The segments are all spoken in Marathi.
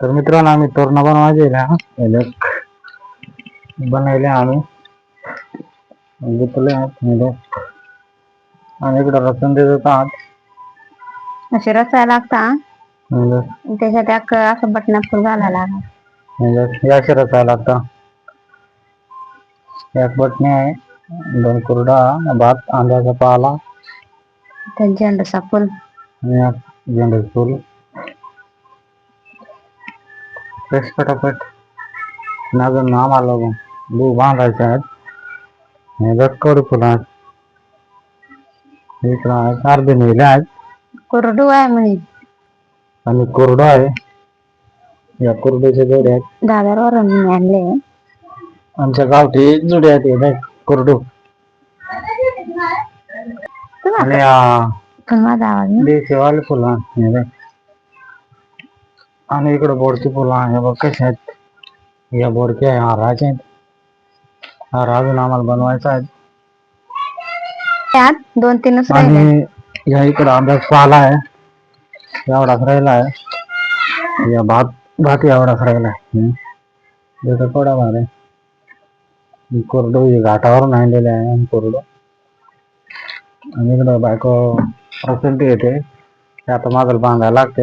तर मित्रांनो आम्ही तोरणं बनवायचे बनवले आम्ही. घेतले आणि इकडं रचून देत होता आत. असे रचायला लागता म्हणजे? त्याच्यात असं बटना फुल घालायला म्हणजे? या शिरता लागतं. एक बटणी आहे दोन कुरडा भात आंब्याचा पाला. झेंडूचा फुल झेंडूचं फूल. पटापट आणि अजून. आम्हाला बू बांधायचे आहेत हे कवडी फुलं आहेत इकडं अर्धे नेले आहेत कोरडू आहे म्हणे. आणि कोरडं आहे. या कोरड्याचे जोडे आहेत. दादरवरून मी आणले. आमच्या गावठी जुडे आहेत हे कोरडू. आणि आ, पण माझा आवाज फुलं. हे बघ. आणि इकडे बोरची फुलं आहे हे? बघ कशी आहेत या बोरकी आहे हाराचे आहेत हार अजून आम्हाला बनवायचा आहे दोन तीनच राहिले आणि या इकडे आंब्याचा पाला आहे एवढाच राहिला आहे या भात भात एवढाच राहिला आहे थोडा भार आहे कोरडो हे घाटावरून आणलेले आहे कोरडो आणि इकडं बायको प्रसंती येते आता मागल बांधायला लागते।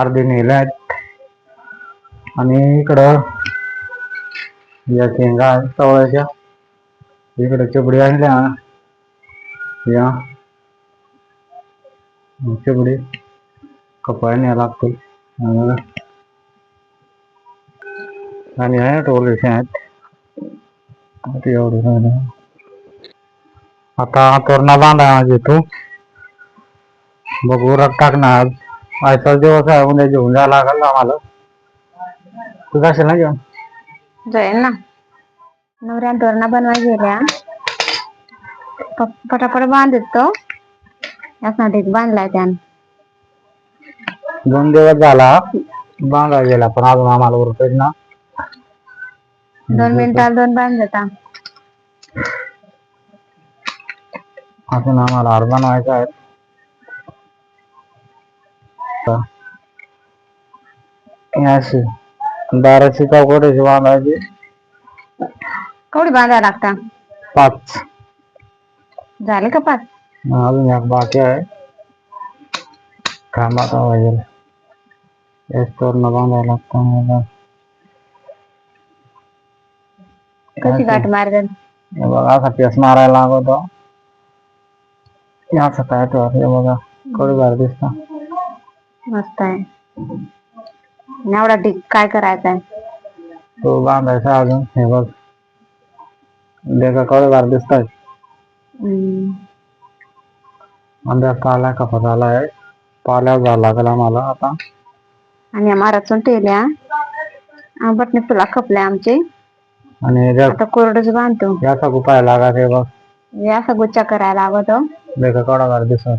अर्धे नेले आहेत आणि इकडं या शेंगा आहेत चवळ्याच्या इकडे चिबडी आणल्या या. चिबडी कपाळ न्याय लागतील. आणि आणि आहे टोलेचे आहेत एवढं आता तोरणा बांधा येतो. बघू रग टाकणार. आज आजचा दिवस आहे उद्या घेऊन जायला लागेल आम्हाला. तू जाशील ना घेऊन? जाईल ना. नवऱ्या तोरणा बनवायला गेल्या. प- पटापट बांधत तो. यासाठी बांधलाय त्यानं. दोन दिवस झाला बांधा गेला पण अजून आम्हाला उरतच ना. दोन मिनिटाला दोन बांधता अजून आम्हाला हार बनवायचा आहे बांधायची कवडी बांधायला लागता पाच झाले का पाच अजून एक बाकी आहे थांबा आता पाहिजे एक तोरण बांधायला लागतं मला. कशी गाठ मारतात हे बघा असा पेस मारायला लागतो हे असं काय तो बघा बार दिसता मस्त आहे. एवढा ढीक काय करायचा आहे तो बांधायचा अजून हे बघ. लेखा कडू बार दिसतात हम्म. अंदाज आलाय कपात आलाय. पाल्यावर झाला लागेल आम्हाला आता. आणि माराचून ठेवल्या बटणे फुला खपल्या आमचे. आणि आता कोरडच बांधतो. याचा उपाय लागा हे बघ. हे असा गुच्चा करायला लेखा कडा बार दिसत.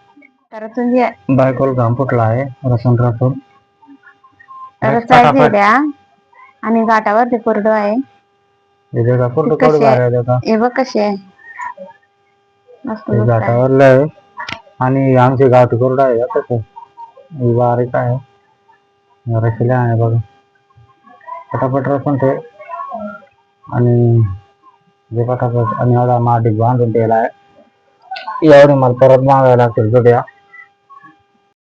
तर तुझी बायकोल घाम फुटला आहे रसून रसून रस्ता गेल्या आणि घाटावरती कोरडो आहे का आहे? आहे हे बघ कशी आहे मस्त हे मस्त आहे. घाटावरलं आहे आणि आमची गावठी कोरडा आहे कसं ही बारीक आहे रशिला आहे बघा पटापट रसून ते आणि जे पटापट आणि एवढा माटी बांधून ठेवला आहे एवढे मला परत बांधायला लागतील जोड्या